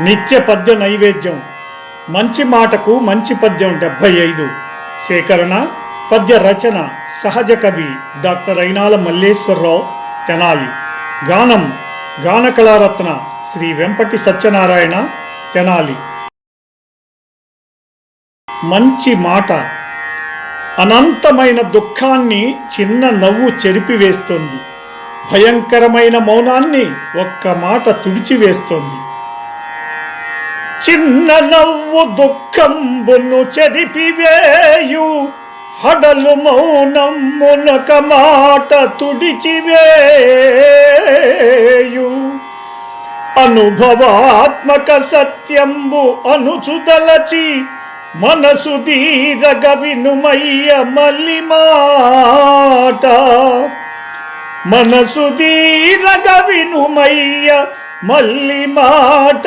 నిత్య పద్య నైవేద్యం. మంచి మాటకు మంచి పద్యం డెబ్భై ఐదు. సేకరణ పద్య రచన సహజ కవి డాక్టర్ అయినాల మల్లేశ్వరరావు తెనాలి. గానం గాన కళారత్న శ్రీ వెంపటి సత్యనారాయణ తెనాలి. మంచి మాట. అనంతమైన దుఃఖాన్ని చిన్న నవ్వు చెరిపివేస్తుంది భయంకరమైన మౌనాన్ని ఒక్క మాట తుడిచివేస్తోంది చిన్న నవ్వు దుఃఖంబును చెరిపివేయు. హడలు మౌనమ్మునక మాట తుడిచివేయు. అనుభవాత్మక సత్యంబు అనుచుదలచి మనసు దీరగ వినుమయ్య మల్లి మాట. మనసు దీరగ వినుమయ్య మల్లి మాట.